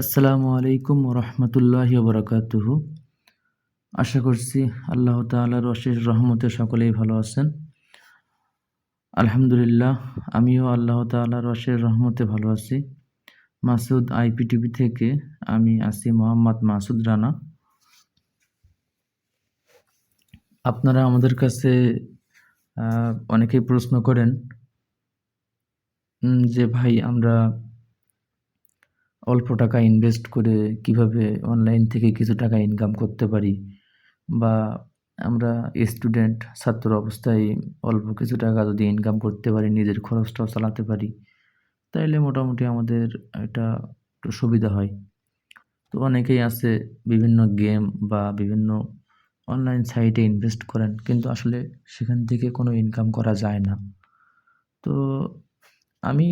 আসসালামু আলাইকুম রহমতুল্লাহি বরকাতুহু আশা করছি আল্লাহ তালার অশেষ রহমতে সকলেই ভালো আছেন। আলহামদুলিল্লাহ, আমিও আল্লাহ তালার অশেষ রহমতে ভালো আছি। মাসুদ আইপিটিভি থেকে আমি আছি মোহাম্মদ মাসুদ রানা। আপনারা আমাদের কাছে অনেকেই প্রশ্ন করেন যে ভাই, আমরা অল্প টাকা ইনভেস্ট করে কীভাবে অনলাইন থেকে কিছু টাকা ইনকাম করতে পারি? বা আমরা স্টুডেন্ট ছাত্র অবস্থায় অল্প কিছু টাকা যদি ইনকাম করতে পারি, নিজের খরচটাও চালাতে পারি, তাইলে মোটামুটি আমাদের এটা একটু সুবিধা হয়। তো অনেকেই আছে বিভিন্ন গেম বা বিভিন্ন অনলাইন সাইটে ইনভেস্ট করেন, কিন্তু আসলে সেখান থেকে কোনো ইনকাম করা যায় না। তো আমি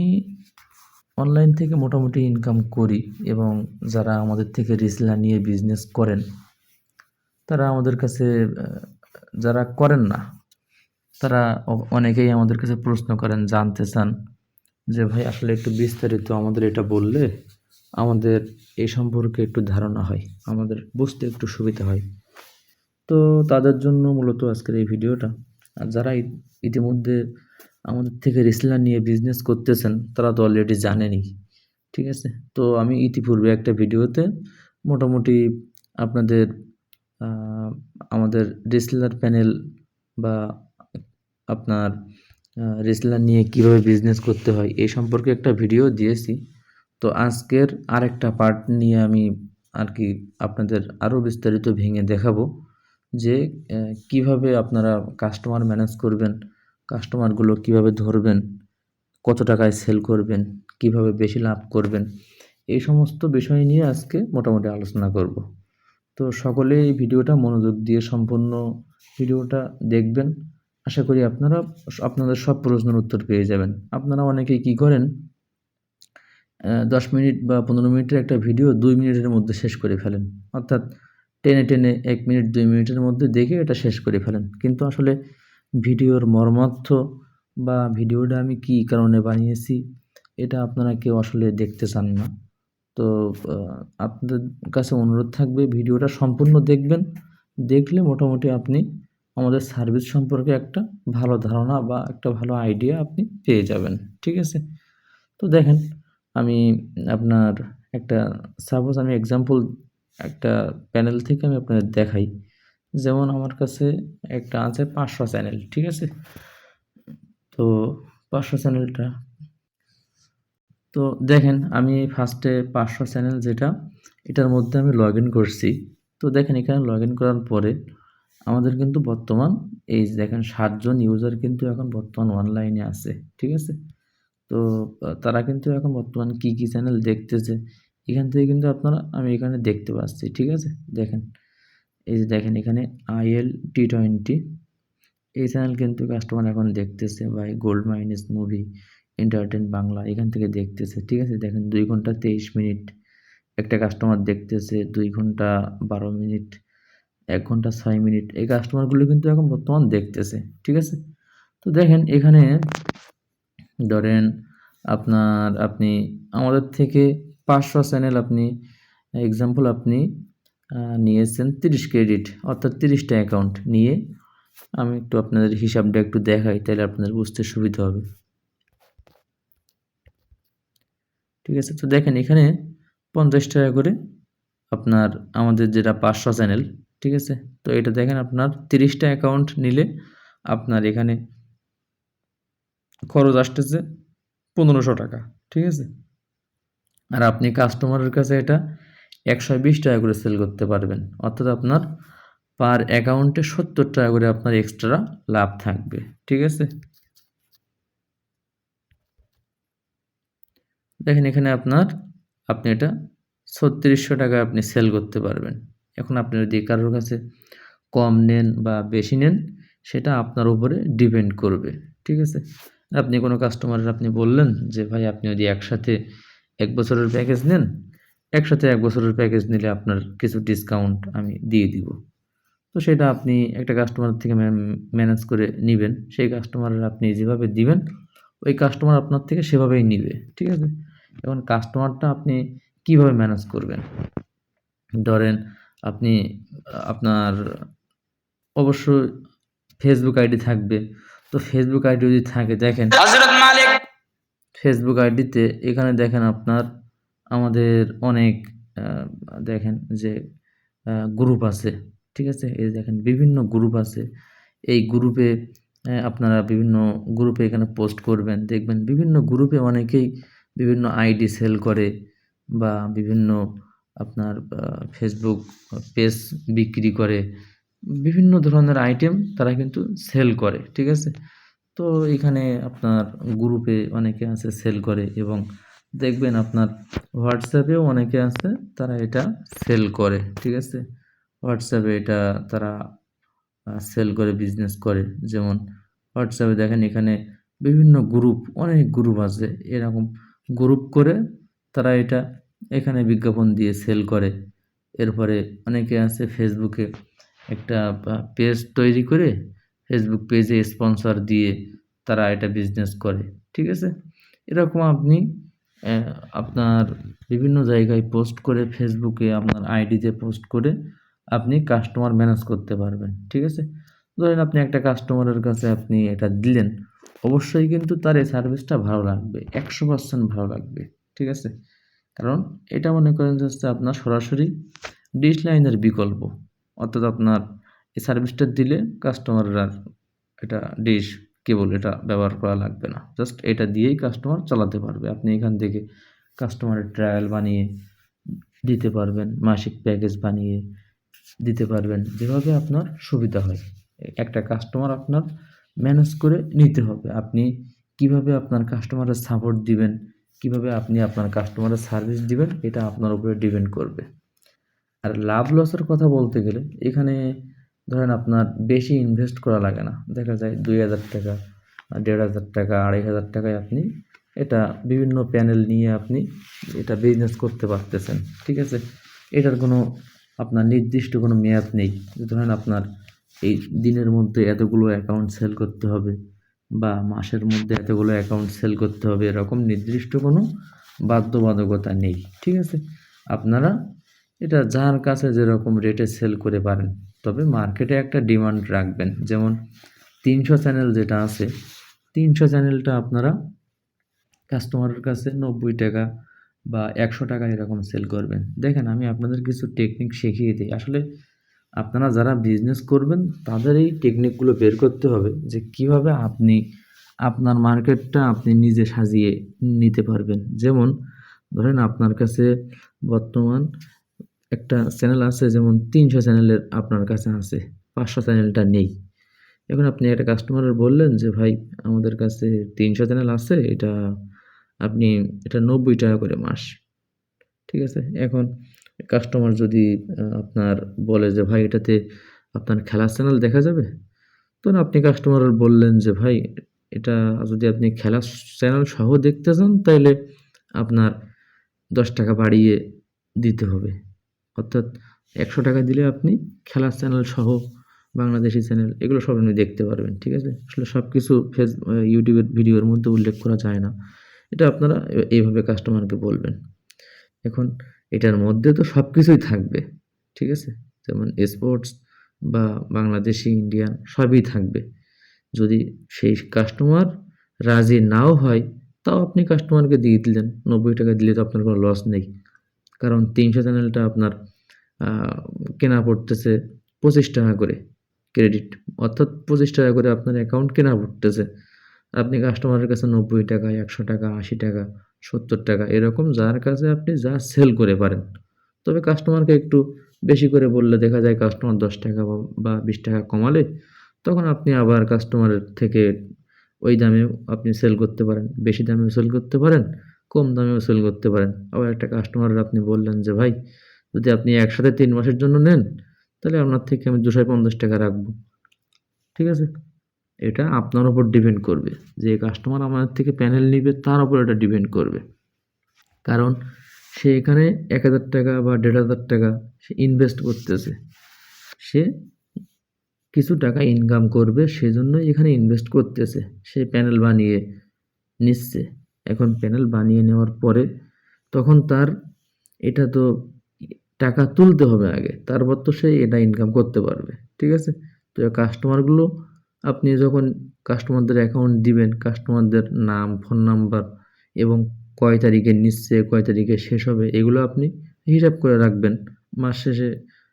অনলাইন থেকে মোটামুটি ইনকাম করি এবং যারা আমাদের থেকে রিসলা নিয়ে বিজনেস করেন, তারা আমাদের কাছে যারা করেন না, তারা অনেকেই আমাদের কাছে প্রশ্ন করেন, জানতে চান যে, ভাই, আসলে একটু বিস্তারিত আমাদের এটা বললে আমাদের এই সম্পর্কে একটু ধারণা হয়, আমাদের বুঝতে একটু সুবিধা হয়। তো তাদের জন্য মূলত আজকের এই ভিডিওটা আর যারা ইতিমধ্যে আমাদের থেকে রিসলা নিয়ে বিজনেস করতেছেন, তারা তো অলরেডি জানেনই ঠিক আছে? তো আমি ইতিপূর্বে একটা ভিডিওতে মোটামুটি আপনাদের আমাদের রিসলার প্যানেল বা আপনার রিসলার নিয়ে কীভাবে বিজনেস করতে হয়, এই সম্পর্কে একটা ভিডিও দিয়েছি। তো আজকের আরেকটা পার্ট নিয়ে আমি আর কি আপনাদের আরও বিস্তারিত ভেঙে দেখাবো যে কীভাবে আপনারা কাস্টমার ম্যানেজ করবেন কাস্টমারগুলো কীভাবে ধরবেন, কত টাকায় সেল করবেন, কীভাবে বেশি লাভ করবেন, এই সমস্ত বিষয় নিয়ে আজকে মোটামুটি আলোচনা করব। তো সকলে এই ভিডিওটা মনোযোগ দিয়ে সম্পূর্ণ ভিডিওটা দেখবেন। আশা করি আপনারা আপনাদের সব প্রশ্নের উত্তর পেয়ে যাবেন। আপনারা অনেকেই কি করেন দশ মিনিট বা পনেরো মিনিটের একটা ভিডিও দুই মিনিটের মধ্যে শেষ করে ফেলেন। অর্থাৎ টেনে টেনে এক মিনিট, দুই মিনিটের মধ্যে দেখে এটা শেষ করে ফেলেন। কিন্তু আসলে ভিডিওর মর্মার্থ বা ভিডিওটা আমি কী কারণে বানিয়েছি, এটা আপনারা কেউ আসলে দেখতে চান না। তো আপনাদের কাছে অনুরোধ থাকবে ভিডিওটা সম্পূর্ণ দেখবেন, দেখলে মোটামুটি আপনি আমাদের সার্ভিস সম্পর্কে একটা ভালো ধারণা বা একটা ভালো আইডিয়া আপনি পেয়ে যাবেন, ঠিক আছে? তো দেখেন, আমি আপনার একটা, সাপোজ আমি এক্সাম্পল একটা প্যানেল থেকে আমি আপনাদের দেখাই। যেমন আমার কাছে একটা আছে পাঁচশো চ্যানেল, ঠিক আছে? তো পাঁচশো চ্যানেলটা। তো দেখেন, আমি ফার্স্টে পাঁচশো চ্যানেল যেটা, এটার মধ্যে আমি লগ ইন করছি। তো দেখেন, এখানে লগ ইন করার পরে আমাদের কিন্তু বর্তমান এই দেখেন, সাতজন ইউজার কিন্তু এখন বর্তমান অনলাইনে আছে, ঠিক আছে? তো তারা কিন্তু এখন বর্তমান কি কি চ্যানেল দেখতেছে, এখান থেকে কিন্তু আপনারা, আমি এখানে দেখতে পাচ্ছি, ঠিক আছে? দেখেন এই যে দেখেন এখানে আইএল টি টোয়েন্টি এই চ্যানেল কিন্তু কাস্টমার এখন দেখতেছে ভাই gold mines movie enter ten Bangla এখান থেকে দেখতেছে, ঠিক আছে? দেখেন দুই ঘণ্টা তেইশ মিনিট, একটা কাস্টমার দেখতেছে দুই ঘণ্টা বারো মিনিট, এক ঘণ্টা ছয় মিনিট, এই কাস্টমারগুলো কিন্তু এখন বর্তমান দেখতেছে, ঠিক আছে? তো দেখেন এখানে ধরেন আপনার, আপনি আমাদের থেকে পাঁচশো চ্যানেল আপনি এক্সাম্পল আপনি নিয়েছেন তিরিশ ক্রেডিট, অর্থাৎ তিরিশটা অ্যাকাউন্ট নিয়ে আমি একটু আপনাদের হিসাবটা একটু দেখাই, তাহলে আপনাদের বুঝতে সুবিধা হবে। ঠিক আছে, তো দেখেন এখানে পঞ্চাশ টাকা করে আপনার আমাদের যেটা পাঁচশো চ্যানেল ঠিক আছে? তো এটা দেখেন আপনার তিরিশটা অ্যাকাউন্ট নিলে আপনার এখানে খরচ আসতেছে পনেরোশো টাকা, ঠিক আছে? আর আপনি কাস্টমারের কাছে এটা একশো বিশ টাকা করে সেল করতে পারবেন। অর্থাৎ আপনার পার অ্যাকাউন্টে সত্তর টাকা করে আপনার এক্সট্রা লাভ থাকবে। ঠিক আছে? দেখেন এখানে আপনার, আপনি এটা ছত্রিশশো টাকা আপনি সেল করতে পারবেন। এখন আপনি যদি কারোর কাছে কম নেন বা বেশি নেন, সেটা আপনার উপরে ডিপেন্ড করবে। ঠিক আছে? আপনি কোনো কাস্টমারের আপনি বললেন যে, ভাই, আপনি যদি একসাথে এক বছরের প্যাকেজ নেন একসাথে এক বছরের প্যাকেজ নিলে আপনার কিছু ডিসকাউন্ট আমি দিয়ে দিব। তো সেটা আপনি একটা কাস্টমার থেকে ম্যানেজ করে নেবেন। সেই কাস্টমারের আপনি যেভাবে দিবেন ওই কাস্টমার আপনার থেকে সেভাবেই নিবে ঠিক আছে? এখন কাস্টমারটা আপনি কীভাবে ম্যানেজ করবেন? ধরেন আপনি আপনার অবশ্যই ফেসবুক আইডি থাকবে। তো ফেসবুক আইডি যদি থাকে দেখেন ফেসবুক আইডিতে এখানে দেখেন আপনার আমাদের অনেক দেখেন যে গ্রুপ আছে, ঠিক আছে? এই দেখেন বিভিন্ন গ্রুপ আছে। এই গ্রুপে আপনারা বিভিন্ন গ্রুপে এখানে পোস্ট করবেন। দেখবেন বিভিন্ন গ্রুপে অনেকেই বিভিন্ন আইডি সেল করে বা বিভিন্ন আপনার ফেসবুক পেজ বিক্রি করে। বিভিন্ন ধরনের আইটেম তারা কিন্তু সেল করে, ঠিক আছে? তো এখানে আপনার গ্রুপে অনেকে আছে সেল করে এবং দেখবেন আপনার হোয়াটসঅ্যাপেও অনেকে আছে, তারা এটা সেল করে, ঠিক আছে? হোয়াটসঅ্যাপে এটা তারা সেল করে, বিজনেস করে। যেমন হোয়াটসঅ্যাপে দেখেন এখানে বিভিন্ন গ্রুপ, অনেক গ্রুপ আছে। এরকম গ্রুপ করে তারা এটা এখানে বিজ্ঞাপন দিয়ে সেল করে। এরপরে অনেকে আছে ফেসবুকে একটা পেজ তৈরি করে ফেসবুক পেজে স্পন্সর দিয়ে তারা এটা বিজনেস করে, ঠিক আছে? এরকম আপনি আপনার বিভিন্ন জায়গায় পোস্ট করে ফেসবুকে আপনার আইডিতে পোস্ট করে আপনি কাস্টমার ম্যানেজ করতে পারবেন, ঠিক আছে? ধরেন আপনি একটা কাস্টমারের কাছে আপনি এটা দিলেন, অবশ্যই কিন্তু তার এই সার্ভিসটা ভালো লাগবে, একশো পার্সেন্ট ভালো লাগবে, ঠিক আছে? কারণ এটা মনে করেন হচ্ছে আপনার সরাসরি ডিশ লাইনের বিকল্প, অর্থাৎ আপনার এই সার্ভিসটা দিলে কাস্টমাররা এটা ডিশ কেবল এটা ব্যবহার করা লাগবে না। জাস্ট এটা দিয়েই কাস্টমার চালাতে পারবে। আপনি এখান থেকে কাস্টমারের ট্রায়াল বানিয়ে দিতে পারবেন, মাসিক প্যাকেজ বানিয়ে দিতে পারবেন, যেভাবে আপনার সুবিধা হয়। একটা কাস্টমার আপনার ম্যানেজ করে নিতে হবে। আপনি কীভাবে আপনার কাস্টমারের সাপোর্ট দিবেন, কীভাবে আপনি আপনার কাস্টমারের সার্ভিস দিবেন, এটা আপনার উপরে ডিপেন্ড করবে। আর লাভ লসের কথা বলতে গেলে, এখানে ধরেন আপনার বেশি ইনভেস্ট করা লাগে না। দেখা যায় দুই হাজার টাকা, দেড় হাজার টাকা, আড়াই হাজার টাকায় আপনি এটা বিভিন্ন প্যানেল নিয়ে আপনি এটা বিজনেস করতে পারতেছেন, ঠিক আছে? এটার কোনো আপনার নির্দিষ্ট কোনো মেয়াদ নেই। ধরেন আপনার এই দিনের মধ্যে এতগুলো অ্যাকাউন্ট সেল করতে হবে বা মাসের মধ্যে এতগুলো অ্যাকাউন্ট সেল করতে হবে, এরকম নির্দিষ্ট কোনো বাধ্যবাধকতা নেই, ঠিক আছে? আপনারা এটা যার কাছে যেরকম রেটে সেল করে পারেন, তবে মার্কেটে একটা ডিমান্ড রাখবেন। যেমন তিনশো চ্যানেল যেটা আছে, তিনশো চ্যানেলটা আপনারা কাস্টমারের কাছে নব্বই টাকা বা একশো টাকা এরকম সেল করবেন। দেখেন, আমি আপনাদের কিছু টেকনিক শিখিয়ে দিই। আসলে আপনারা যারা বিজনেস করবেন, তাদের এই টেকনিকগুলো বের করতে হবে যে কীভাবে আপনি আপনার মার্কেটটা আপনি নিজে সাজিয়ে নিতে পারবেন। যেমন ধরেন, আপনার কাছে বর্তমান একটা চ্যানেল আছে, যেমন তিনশো চ্যানেলের আপনার কাছে আছে, পাঁচশো চ্যানেলটা নেই। এখন আপনি একটা কাস্টমারের বললেন যে, ভাই, আমাদের কাছে তিনশো চ্যানেল আছে, এটা আপনি, এটা নব্বই টাকা করে মাস। ঠিক আছে? এখন কাস্টমার যদি আপনার বলে যে, ভাই, এটাতে আপনার খেলার চ্যানেল দেখা যাবে? তখন আপনি কাস্টমারের বললেন যে, ভাই, এটা যদি আপনি খেলার চ্যানেল সহ দেখতে চান তাহলে আপনার দশ টাকা বাড়িয়ে দিতে হবে। অর্থাৎ একশো টাকা দিলে আপনি খেলার চ্যানেল সহ বাংলাদেশি চ্যানেল এগুলো সব আপনি দেখতে পারবেন, ঠিক আছে? আসলে সব কিছু ফেস ইউটিউবের ভিডিওর মধ্যে উল্লেখ করা যায় না। এটা আপনারা এইভাবে কাস্টমারকে বলবেন। এখন এটার মধ্যে তো সব কিছুই থাকবে, ঠিক আছে? যেমন স্পোর্টস বা বাংলাদেশি ইন্ডিয়ান সবই থাকবে। যদি সেই কাস্টমার রাজি নাও হয়, তাও আপনি কাস্টমারকে দিয়ে দিলেন। নব্বই টাকা দিলে তো আপনার কোনো লস নেই। কারণ তিনশো চ্যানেলটা আপনার কেনা পড়তেছে পঁচিশ টাকা করে ক্রেডিট অর্থাৎ পঁচিশ টাকা করে আপনার অ্যাকাউন্ট কেনা পড়তেছে। আপনি কাস্টমারের কাছে নব্বই টাকা, একশো টাকা, আশি টাকা, সত্তর টাকা এরকম যার কাছে আপনি যা সেল করে পারেন। তবে কাস্টমারকে একটু বেশি করে বললে দেখা যায় কাস্টমার দশ টাকা বা- বিশ টাকা কমালে তখন আপনি আবার কাস্টমারের থেকে ওই দামেও আপনি সেল করতে পারেন, বেশি দামেও সেল করতে পারেন। কম দামেও সেল করতে পারেন। আবার একটা কাস্টমারের আপনি বললেন যে, ভাই, যদি আপনি একসাথে তিন মাসের জন্য নেন, তাহলে আপনার থেকে আমি দুশো পঞ্চাশ টাকা রাখব। ঠিক আছে? এটা আপনার উপর ডিপেন্ড করবে। যে কাস্টমার আমাদের থেকে প্যানেল নিবে, তার উপর এটা ডিপেন্ড করবে। কারণ সে এখানে এক হাজার টাকা বা দেড় হাজার টাকা সে ইনভেস্ট করতেছে। সে কিছু টাকা ইনকাম করবে সেজন্য এখানে ইনভেস্ট করতেছে। সে প্যানেল বানিয়ে নিচ্ছে। এখন প্যানেল বানিয়ে নেওয়ার পরে তখন তার এটা তো টাকা তুলতে হবে আগে। তারপর তো সে এটা ইনকাম করতে পারবে, ঠিক আছে? তো কাস্টমারগুলো আপনি যখন কাস্টমারদের অ্যাকাউন্ট দিবেন কাস্টমারদের নাম ফোন নাম্বার এবং কয় তারিখে নিচ্ছে, কয় তারিখে শেষ হবে, এগুলো আপনি হিসাব করে রাখবেন। মাস শেষে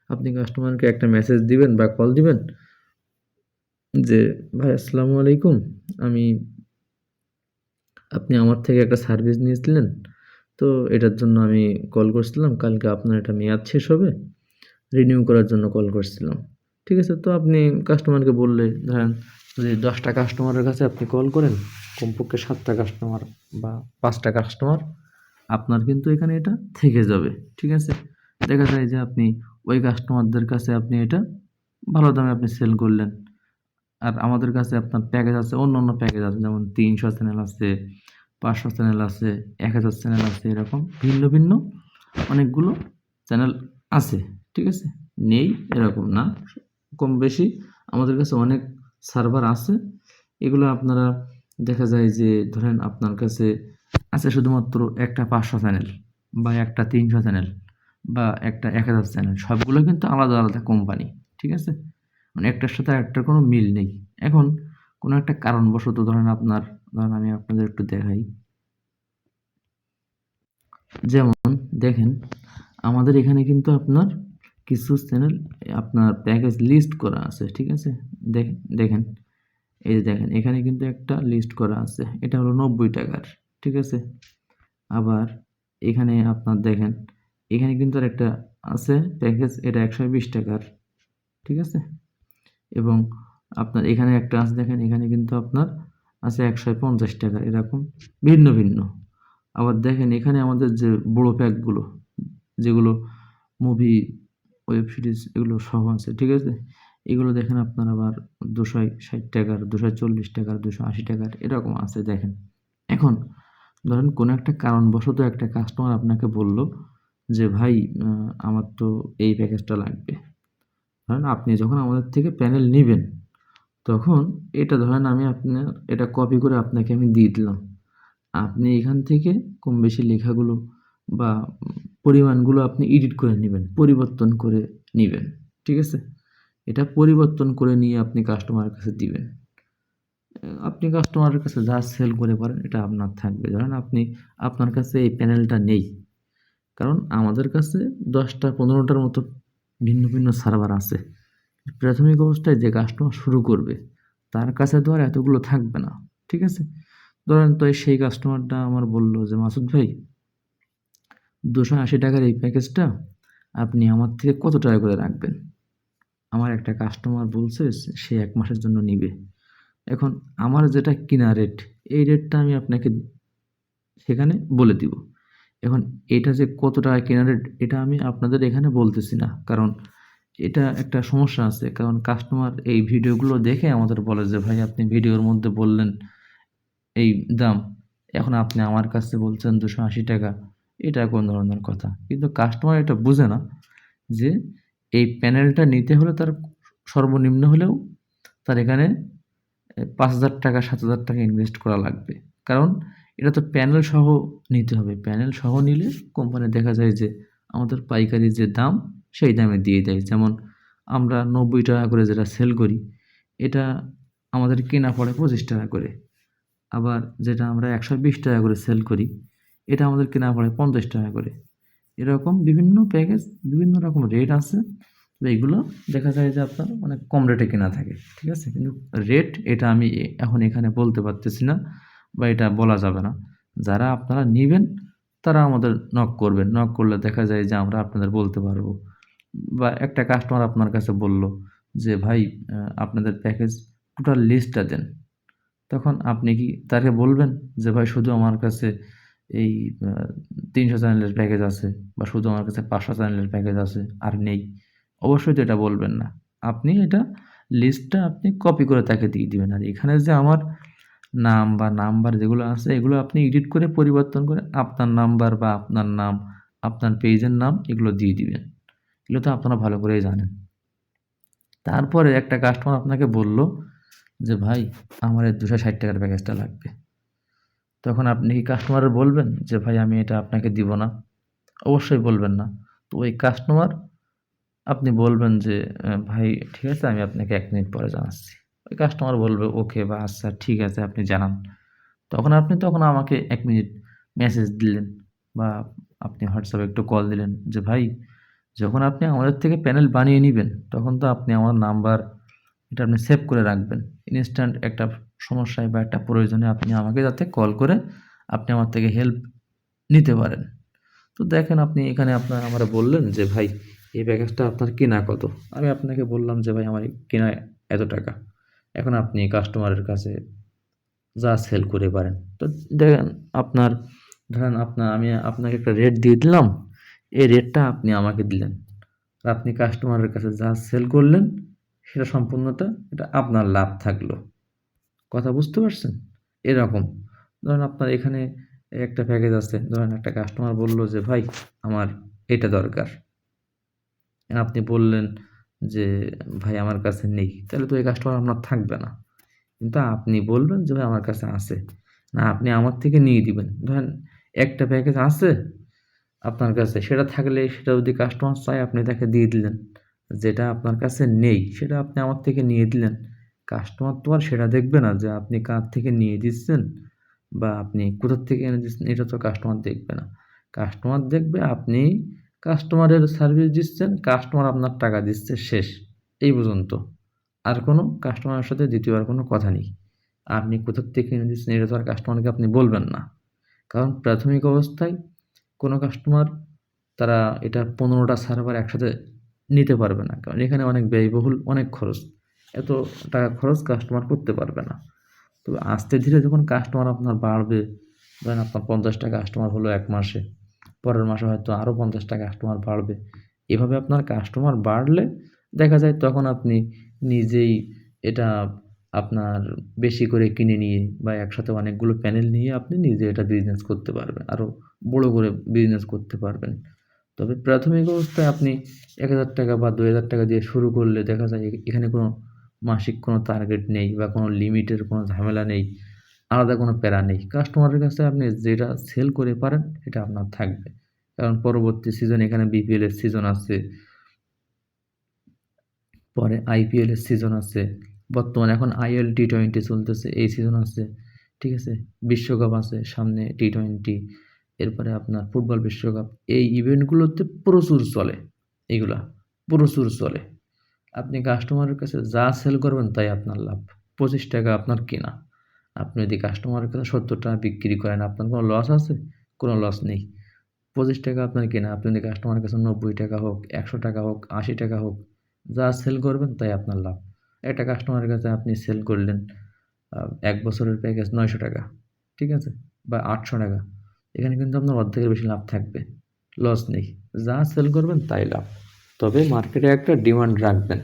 আপনি কাস্টমারকে একটা মেসেজ দিবেন বা কল দিবেন যে, ভাই, আসসালামু আলাইকুম, আমি আপনি আমার থেকে একটা সার্ভিস নিয়েছিলেন, তো এটার জন্য আমি কল করছিলাম, কালকে আপনার এটা মেয়াদ শেষ হবে রিনিউ করার জন্য কল করছিলাম। ঠিক আছে, তো আপনি কাস্টমারকে বললে, ধরেন যদি দশটা কাস্টমারের কাছে আপনি কল করেন, কমপক্ষে সাতটা কাস্টমার বা পাঁচটা কাস্টমার আপনার কিন্তু এখানে এটা থেকে যাবে, ঠিক আছে? দেখা যায় যে আপনি ওই কাস্টমারদের কাছে আপনি এটা ভালো দামে আপনি সেল করলেন। আর আমাদের কাছে আপনার প্যাকেজ আছে অন্য অন্য প্যাকেজ আছে, যেমন তিনশো চ্যানেল আছে, পাঁচশো চ্যানেল আছে, এক হাজার চ্যানেল আছে, এরকম ভিন্ন ভিন্ন অনেকগুলো চ্যানেল আছে, ঠিক আছে? নেই এরকম না, কম বেশি আমাদের কাছে অনেক সার্ভার আছে। এগুলো আপনারা দেখা যায় যে ধরেন আপনার কাছে আছে শুধুমাত্র একটা পাঁচশো চ্যানেল বা একটা তিনশো চ্যানেল বা একটা এক হাজার চ্যানেল সবগুলো কিন্তু আলাদা আলাদা কোম্পানি ঠিক আছে? মানে একটার সাথে একটার কোনো মিল নেই। এখন কোনো একটা কারণবশত ধরেন আপনার, ধরেন আমি আপনাদের একটু দেখাই। যেমন দেখেন, আমাদের এখানে কিন্তু আপনার কিছু চ্যানেল আপনার প্যাকেজ লিস্ট করা আছে, ঠিক আছে? দেখেন দেখেন, এই দেখেন, এখানে কিন্তু একটা লিস্ট করা আছে। এটা হলো নব্বই টাকার, ঠিক আছে? আবার এখানে আপনার দেখেন, এখানে কিন্তু আর একটা আছে প্যাকেজ এটা একশো বিশ টাকার, ঠিক আছে? এবং আপনার এখানে একটা আছে দেখেন, এখানে কিন্তু আপনার আছে একশো পঞ্চাশ টাকা এরকম ভিন্ন ভিন্ন। আবার দেখেন এখানে আমাদের যে বড়ো প্যাকগুলো, যেগুলো মুভি, ওয়েব সিরিজ এগুলো সহ আছে, ঠিক আছে? এগুলো দেখেন আপনার আবার দুশো ষাট টাকার দুশো চল্লিশ টাকার, দুশো আশি টাকার, এরকম আছে দেখেন। এখন ধরেন কোনো একটা কারণবশত একটা কাস্টমার আপনাকে বলল যে, ভাই আমার তো এই প্যাকেজটা লাগবে। ধরেন আপনি যখন আমাদের থেকে প্যানেল নেবেন, তখন এটা ধরেন আমি আপনার, এটা কপি করে আপনাকে আমি দিয়ে দিলাম। আপনি এখান থেকে কম বেশি লেখাগুলো বা পরিমাণগুলো আপনি এডিট করে নেবেন, পরিবর্তন করে নেবেন, ঠিক আছে? এটা পরিবর্তন করে নিয়ে আপনি কাস্টমারের কাছে দিবেন। আপনি কাস্টমারের কাছে যা সেল করে পারেন, এটা আপনার থাকবে। ধরেন আপনি, আপনার কাছে এই প্যানেলটা নেই। কারণ আমাদের কাছে দশটা, পনেরোটার মতো ভিন্ন ভিন্ন সার্ভার আছে। প্রাথমিক অবস্থায় যে কাস্টমার শুরু করবে, তার কাছে তো আর এতগুলো থাকবে না, ঠিক আছে? ধরেন তো সেই কাস্টমারটা আমার বলল যে, মাসুদ ভাই, দুশো আশি টাকার এই প্যাকেজটা আপনি আমার থেকে কত টাকা করে রাখবেন? আমার একটা কাস্টমার বলছে সে এক মাসের জন্য নিবে। এখন আমার যেটা কিনা রেট এই রেটটা আমি আপনাকে সেখানে বলে দিব। এখন এটা যে কত টাকা কেনা রেট, এটা আমি আপনাদের এখানে বলতেছি না। কারণ এটা একটা সমস্যা আছে। কারণ কাস্টমার এই ভিডিওগুলো দেখে আমাদের বলে যে, ভাই, আপনি ভিডিওর মধ্যে বললেন এই দাম। এখন আপনি আমার কাছে বলছেন দুশো আশি টাকা। এটা কোন ধরনের কথা? কিন্তু কাস্টমার এটা বুঝে না যে, এই প্যানেলটা নিতে হলে তার সর্বনিম্ন হলেও তার এখানে পাঁচ হাজার টাকা, সাত হাজার টাকা ইনভেস্ট করা লাগবে। কারণ এটা তো প্যানেল সহ নিতে হবে। প্যানেল সহ নিলে কোম্পানি দেখা যায় যে আমাদের পাইকারি যে দাম, সেই দামে দিয়ে দেয়। যেমন আমরা নব্বই টাকা করে যেটা সেল করি, এটা আমাদের কেনা পড়ে পঁচিশ টাকা করে। আবার যেটা আমরা একশো বিশ টাকা করে সেল করি, এটা আমাদের কেনা পড়ে পঞ্চাশ টাকা করে। এরকম বিভিন্ন প্যাকেজ বিভিন্ন রকম রেট আছে। তো এইগুলো দেখা যায় যে আপনার অনেক কম রেটে কেনা থাকে। ঠিক আছে? কিন্তু রেট এটা আমি এখন এখানে বলতে পারতেছি না। বা এটা বলা যাবে না। যারা আপনারা নেবেন, তারা আমাদের নক করবেন। নক করলে দেখা যায় যে আমরা আপনাদের বলতে পারব। বা একটা কাস্টমার আপনার কাছে বলল যে, ভাই আপনাদের প্যাকেজ টোটাল লিস্টটা দেন। তখন আপনি কি তাকে বলবেন যে, ভাই, শুধু আমার কাছে এই তিনশো চ্যানেলের প্যাকেজ আছে বা শুধু আমার কাছে পাঁচশো চ্যানেলের প্যাকেজ আছে, আর নেই? অবশ্যই তো এটা বলবেন না। আপনি এটা লিস্টটা আপনি কপি করে তাকে দিয়ে দিবেন। আর এখানে যে আমার নাম বা নাম্বার যেগুলো আছে, এগুলো আপনি এডিট করে পরিবর্তন করে আপনার নাম্বার বা আপনার নাম, আপনার পেজের নাম এগুলো দিয়ে দিবেন। এগুলো তো আপনারা ভালো করেই জানেন। তারপরে একটা কাস্টমার আপনাকে বলল যে, ভাই, আমার এই দুশো ষাট টাকার প্যাকেজটা লাগবে। তখন আপনি কি কাস্টমারের বলবেন যে, ভাই, আমি এটা আপনাকে দিব না? অবশ্যই বলবেন না। তো ওই কাস্টমার আপনি বলবেন যে, ভাই, ঠিক আছে, আমি আপনাকে এক মিনিট পরে জানাচ্ছি। কাস্টমার বলবে, ওকে, বা আচ্ছা ঠিক আছে, আপনি জানান। তখন আপনি, তখন আমাকে এক মিনিট মেসেজ দিলেন বা আপনি হোয়াটসঅ্যাপে একটু কল দিলেন যে, ভাই, যখন আপনি আমাদের থেকে প্যানেল বানিয়ে নেবেন, তখন তো আপনি আমার নাম্বার এটা আপনি সেভ করে রাখবেন। ইনস্ট্যান্ট একটা সমস্যায় বা একটা প্রয়োজনে আপনি আমাকে যাতে কল করে আপনি আমার থেকে হেল্প নিতে পারেন। তো দেখেন আপনি, এখানে আপনার আমরা বললেন যে, ভাই, এই প্যাকেজটা আপনার কেনা কত? আমি আপনাকে বললাম যে, ভাই, আমার কেনা এত টাকা। এখন আপনি কাস্টমারের কাছে যা সেল করে পারেন। তো দেখেন আপনার, ধরেন আপনার আমি আপনাকে একটা রেট দিয়ে দিলাম, এই রেটটা আপনি আমাকে দিলেন। আপনি কাস্টমারের কাছে যা সেল করলেন, সেটা সম্পূর্ণটা, এটা আপনার লাভ থাকল। কথা বুঝতে পারছেন? এরকম। ধরেন আপনার এখানে একটা প্যাকেজ আছে, ধরেন একটা কাস্টমার বলল যে, ভাই, আমার এটা দরকার। আপনি বললেন যে, ভাই, আমার কাছে নেই। তাহলে তো এই কাস্টমার আপনার থাকবে না। কিন্তু আপনি বলবেন যে, ভাই, আমার কাছে আছে। না, আপনি আমার থেকে নিয়ে দিবেন। ধরেন একটা প্যাকেজ আছে আপনার কাছে, সেটা থাকলে সেটা যদি কাস্টমার চায়, আপনি তাকে দিয়ে দিলেন। যেটা আপনার কাছে নেই, সেটা আপনি আমার থেকে নিয়ে দিলেন। কাস্টমার তো আর সেটা দেখবে না যে, আপনি কার থেকে নিয়ে দিচ্ছেন বা আপনি কোথার থেকে এনে দিচ্ছেন, এটা তো কাস্টমার দেখবে না। কাস্টমার দেখবে আপনি কাস্টমারের সার্ভিস দিচ্ছেন, কাস্টমার আপনার টাকা দিচ্ছে, শেষ। এই পর্যন্ত। আর কোনো কাস্টমারের সাথে দ্বিতীয়বার কোনো কথা নেই। আপনি কোথার থেকে এনে দিচ্ছেন এটা তো আর কাস্টমারকে আপনি বলবেন না। কারণ প্রাথমিক অবস্থায় কোনো কাস্টমার তারা এটা পনেরোটা সার্ভার একসাথে নিতে পারবে না। কারণ এখানে অনেক ব্যয়বহুল, অনেক খরচ। এত টাকা খরচ কাস্টমার করতে পারবে না। তবে আস্তে ধীরে যখন কাস্টমার আপনার বাড়বে, ধরেন আপনার পঞ্চাশটা কাস্টমার হলো এক মাসে পরের মাসে হয়তো আরও পঞ্চাশটা কাস্টমার বাড়বে। এভাবে আপনার কাস্টমার বাড়লে দেখা যায় তখন আপনি নিজেই এটা আপনার বেশি করে কিনে নিয়ে বা একসাথে অনেকগুলো প্যানেল নিয়ে আপনি নিজে এটা বিজনেস করতে পারবেন আরও বড় করে বিজনেস করতে পারবেন। তবে প্রাথমিক অবস্থায় আপনি এক হাজার টাকা বা দু হাজার টাকা দিয়ে শুরু করলে দেখা যায় এখানে কোনো মাসিক কোনো টার্গেট নেই বা কোনো লিমিটের কোনো ঝামেলা নেই। আলাদা কোনো প্যারা নেই। কাস্টমারের কাছে আপনি যেটা সেল করে পারেন, এটা আপনার থাকবে। কারণ পরবর্তী সিজন এখানে বিপিএলের সিজন আছে, পরে আইপিএলের সিজন আছে, বর্তমানে এখন আইএল টি টোয়েন্টি চলতেছে, এই সিজন আছে, ঠিক আছে? বিশ্বকাপ আছে, সামনে টি টোয়েন্টি এরপরে আপনার ফুটবল বিশ্বকাপ, এই ইভেন্টগুলোতে প্রচুর চলে, এগুলা প্রচুর চলে। আপনি কাস্টমারের কাছে যা সেল করবেন তাই আপনার লাভ, পঁচিশ টাকা আপনার কেনা। আপনি যদি কাস্টমারের কাছে সত্তর টাকা বিক্রি করেন, আপনার কোনো লস আছে? কোনো লস নেই। পঁচিশ টাকা আপনার কেনা। আপনি যদি কাস্টমারের কাছে নব্বই টাকা হোক, একশো টাকা হোক, আশি টাকা হোক, যা সেল করবেন তাই আপনার লাভ। একটা কাস্টমারের কাছে আপনি সেল করলেন এক বছরের প্যাকেজ নয়শো টাকা, ঠিক আছে? বা আটশো টাকা। এখানে কিন্তু আপনার অর্ধেকের বেশি লাভ থাকবে। লস নেই। যা সেল করবেন তাই লাভ। তবে মার্কেটে একটা ডিমান্ড রাখবেন।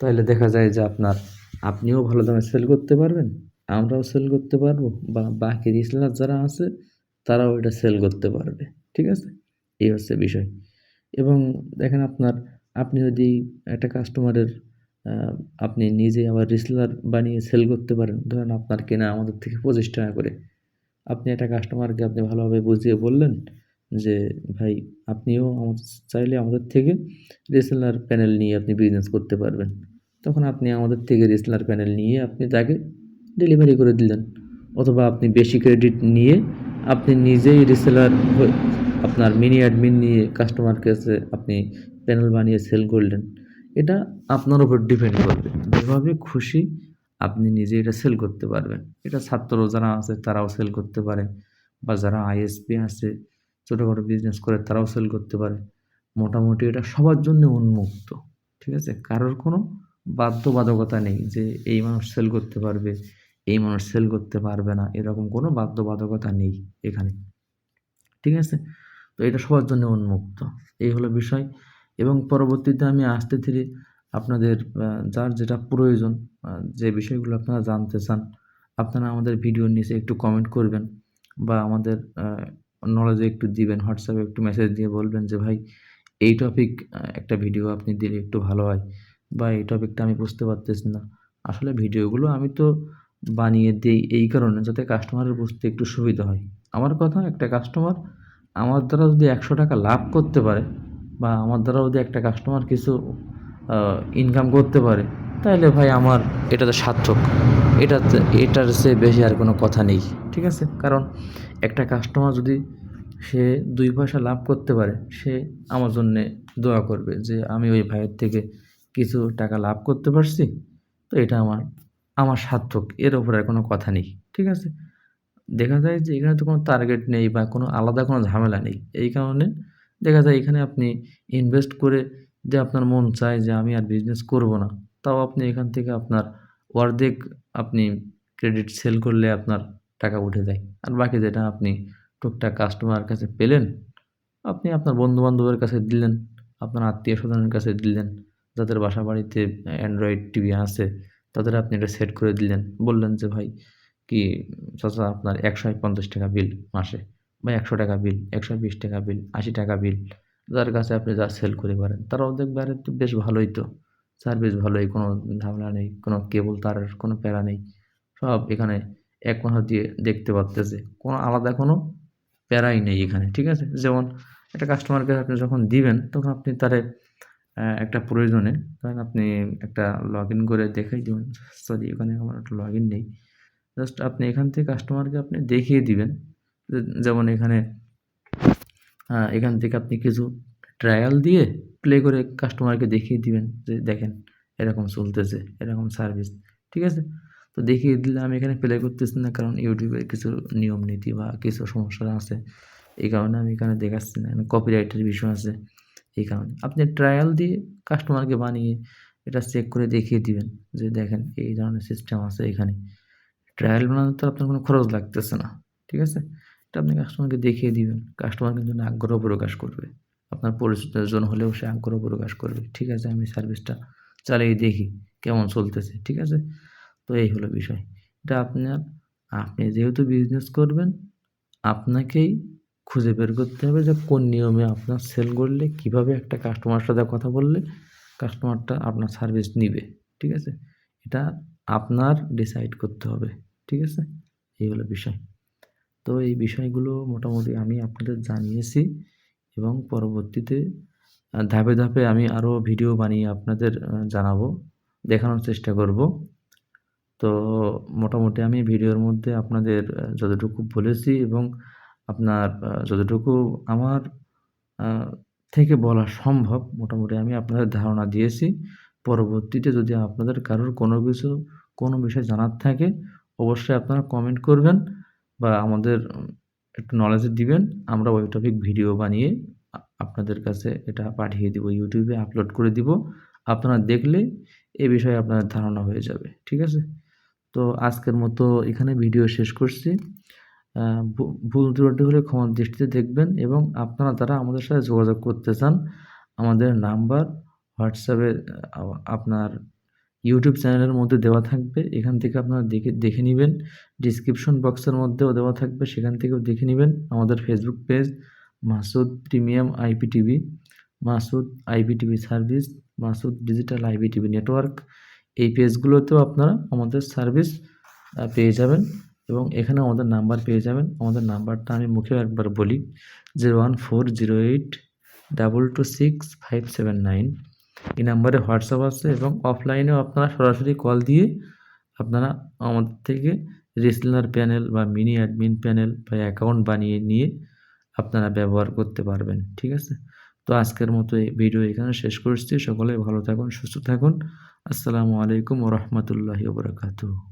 তাহলে দেখা যায় যে আপনার, আপনিও ভালো দামে সেল করতে পারবেন। আমরাও সেল করতে পারব বা বাকি রিসেলার যারা আছে, তারাও এটা সেল করতে পারবে, ঠিক আছে? এই হচ্ছে বিষয়। এবং দেখেন আপনার, আপনি যদি একটা কাস্টমারের আপনি নিজে আবার রিসেলার বানিয়ে সেল করতে পারেন, ধরেন আপনার কেনা আমাদের থেকে পঁচিশ টাকা করে। আপনি একটা কাস্টমারকে আপনি ভালোভাবে বুঝিয়ে বললেন যে, ভাই, আপনিও আমাদের চাইলে আমাদের থেকে রিসেলার প্যানেল নিয়ে আপনি বিজনেস করতে পারবেন। তখন আপনি আমাদের থেকে রিসেলার প্যানেল নিয়ে আপনি তাকে ডেলিভারি করে দিলেন। অথবা আপনি বেশি ক্রেডিট নিয়ে আপনি নিজেই রিসেলার আপনার মিনি অ্যাডমিন নিয়ে কাস্টমার কাছে আপনি প্যানেল বানিয়ে সেল করলেন। এটা আপনার উপর ডিপেন্ড করবে। যেভাবে খুশি আপনি নিজে এটা সেল করতে পারবেন। এটা ছাত্র যারা আছে তারাও সেল করতে পারে। বা যারা আইএসপি আছে, ছোটোখাটো বিজনেস করে তারাও সেল করতে পারে। মোটামুটি এটা সবার জন্য উন্মুক্ত, ঠিক আছে? কারোর কোনো বাধ্যবাধকতা নেই যে এই মানুষ সেল করতে পারবে। এই মানুষ সেল করতে পারবে না। এরকম কোনো বাধ্যবাধকতা নেই এখানে। ঠিক আছে? তো এটা সবার জন্য উন্মুক্ত। এই হলো বিষয়। এবং পরবর্তীতে আমি আস্তে ধীরে আপনাদের যার যেটা প্রয়োজন যে বিষয়গুলো আপনারা জানতে চান, আপনারা আমাদের ভিডিওর নিচে একটু কমেন্ট করবেন বা আমাদের নলেজে একটু দিবেন হোয়াটসঅ্যাপে একটু মেসেজ দিয়ে বলবেন যে, ভাই, এই টপিক একটা ভিডিও আপনি দিলে একটু ভালো হয় বা এই টপিকটা আমি বুঝতে পারতেছি না। আসলে ভিডিওগুলো আমি তো বানিয়ে দিই এই কারণে যাতে কাস্টমারের বুঝতে একটু সুবিধা হয়। আমার কথা একটা কাস্টমার আমার দ্বারা যদি একশো টাকা লাভ করতে পারে বা আমার দ্বারা যদি একটা কাস্টমার কিছু ইনকাম করতে পারে তাহলে ভাই আমার এটা তো সার্থক। এটা এটার চেয়ে বেশি আর কোনো কথা নেই, ঠিক আছে? কারণ একটা কাস্টমার যদি সে দুই পয়সা লাভ করতে পারে, সে আমার জন্যে দোয়া করবে যে আমি ওই ভাইয়ের থেকে কিছু টাকা লাভ করতে পারছি, তো এটা আমার আমার সার্থক, এর ওপরে আর কোনো কথা নেই, ঠিক আছে? দেখা যায় যে এখানে তো কোনো টার্গেট নেই বা কোনো আলাদা কোনো ঝামেলা নেই, এই কারণে দেখা যায় এখানে আপনি ইনভেস্ট করে যে আপনার মন চায় যে আমি আর বিজনেস করব না, তাও আপনি এখান থেকে আপনার অর্ধেক আপনি ক্রেডিট সেল করলে আপনার টাকা উঠে যায়, আর বাকি যেটা আপনি টুকটাক কাস্টমার কাছে পেলেন, আপনি আপনার বন্ধুবান্ধবের কাছে দিলেন, আপনার আত্মীয় স্বজনের কাছে দিলেন, যাদের বাসা বাড়িতে অ্যান্ড্রয়েড টিভি আছে তাদের আপনি এটা সেট করে দিলেন। বললেন যে, ভাই, কি চাচা, আপনার একশো পঞ্চাশ টাকা বিল মাসে বা একশো টাকা বিল একশো বিশ টাকা বিল আশি টাকা বিল যার কাছে আপনি যা সেল করে পারেন, তারাও দেখবে, আরে, তো বেশ ভালোই তো। সার্ভিস ভালোই, কোনো ঝামেলা নেই, কোনো কেবল তার, কোনো প্যারা নেই। সব এখানে এক মাথা দিয়ে দেখতে পারতেছে। কোনো আলাদা কোনো প্যারাই নেই এখানে, ঠিক আছে? যেমন একটা কাস্টমারকে আপনি যখন দিবেন, তখন আপনি তারে একটা প্রয়োজনে। ধরেন আপনি একটা লগ ইন করে দেখাই দেবেন। সরি এখানে আমার একটা লগ ইন নেই। জাস্ট আপনি এখান থেকে কাস্টমারকে আপনি দেখিয়ে দিবেন। যেমন এখানে এখান থেকে আপনি কিছু ট্রায়াল দিয়ে প্লে করে কাস্টমারকে দেখিয়ে দিবেন যে, দেখেন এরকম চলতেছে, এরকম সার্ভিস ঠিক আছে? তো দেখিয়ে দিলে আমি এখানে প্লে করতেছি না। কারণ ইউটিউবে কিছু নিয়ম নীতি বা কিছু সমস্যা আছে। এই কারণে আমি এখানে দেখাচ্ছি না। কপিরাইটের বিষয় আছে। এই কারণে। আপনি ট্রায়াল দিয়ে কাস্টমারকে বানিয়ে এটা চেক করে দেখিয়ে দিবেন যে দেখেন এই ধরনের সিস্টেম আছে এখানে। ট্রায়াল বানাতে তো আপনার কোনো খরচ লাগতেছে না, ঠিক আছে? এটা আপনি কাস্টমারকে দেখিয়ে দিবেন। কাস্টমার কিন্তু আগ্রহ প্রকাশ করবে। আপনার পরিচিত জন হলেও সে আগ্রহ প্রকাশ করবে। ঠিক আছে, আমি সার্ভিসটা চালিয়ে দেখি কেমন চলতেছে, ঠিক আছে? তো এই হলো বিষয়। এটা আপনার, আপনি যেহেতু বিজনেস করবেন, আপনাকেই খুঁজে বের করতে হবে যে কোন নিয়মে আপনার সেল করলে, কীভাবে একটা কাস্টমার সাথে কথা বললে কাস্টমারটা আপনার সার্ভিস নিবে, ঠিক আছে? এটা আপনার ডিসাইড করতে হবে, ঠিক আছে? এই হলো বিষয়। তো এই বিষয়গুলো মোটামুটি আমি আপনাদের জানিয়েছি এবং পরবর্তীতে ধাপে ধাপে আমি আরও ভিডিও বানিয়ে আপনাদের জানাব, দেখানোর চেষ্টা করব। তো মোটামুটি আমি ভিডিওর মধ্যে আপনাদের যতটুকু বলেছি এবং আপনার যতটুকু আমার থেকে বলা সম্ভব, মোটামুটি আমি আপনাদের ধারণা দিয়েছি। পরবর্তীতে যদি আপনাদের কারোর কোনো কিছু, কোনো বিষয় জানার থাকে, অবশ্যই আপনারা কমেন্ট করবেন বা আমাদের একটু নলেজ দিবেন। আমরা ওই টপিক ভিডিও বানিয়ে আপনাদের কাছে এটা পাঠিয়ে দিব ইউটিউবে আপলোড করে দিব। আপনারা দেখলে এ বিষয়ে আপনার ধারণা হয়ে যাবে, ঠিক আছে? তো আজকের মতো এখানে ভিডিও শেষ করছি। ভুল ত্রুটি হলে ক্ষমার দৃষ্টিতে দেখবেন এবং আপনারা যারা আমাদের সাথে যোগাযোগ করতে চান, আমাদের নাম্বার হোয়াটসঅ্যাপে আপনার ইউটিউব চ্যানেলের মধ্যে দেওয়া থাকবে। এখান থেকে আপনারা দেখে দেখে নেবেন। ডিসক্রিপশন বক্সের মধ্যেও দেওয়া থাকবে। সেখান থেকেও দেখে নেবেন আমাদের Facebook page Masud premium IPTV, Masud IPTV service Masud digital IPTV network এই পেজগুলোতেও আপনারা আমাদের সার্ভিস পেয়ে যাবেন। এবং এখানে আমাদের নাম্বার পেয়ে যাবেন। আমাদের নাম্বারটা আমি মুখেও একবার বলি। Zero one four zero eight double two six five seven nine এই নাম্বারে হোয়াটসঅ্যাপ আছে এবং অফলাইনেও আপনারা সরাসরি কল দিয়ে আপনারা আমাদের থেকে রিসেলার প্যানেল বা মিনি অ্যাডমিন প্যানেল বা অ্যাকাউন্ট বানিয়ে নিয়ে আপনারা ব্যবহার করতে পারবেন। ঠিক আছে? তো আজকের মতো এই ভিডিও এখানে শেষ করছি। সকলে ভালো থাকুন, সুস্থ থাকুন। আসসালামু আলাইকুম ও ওরহমতুল্লাহি ওবরাকাতুহ।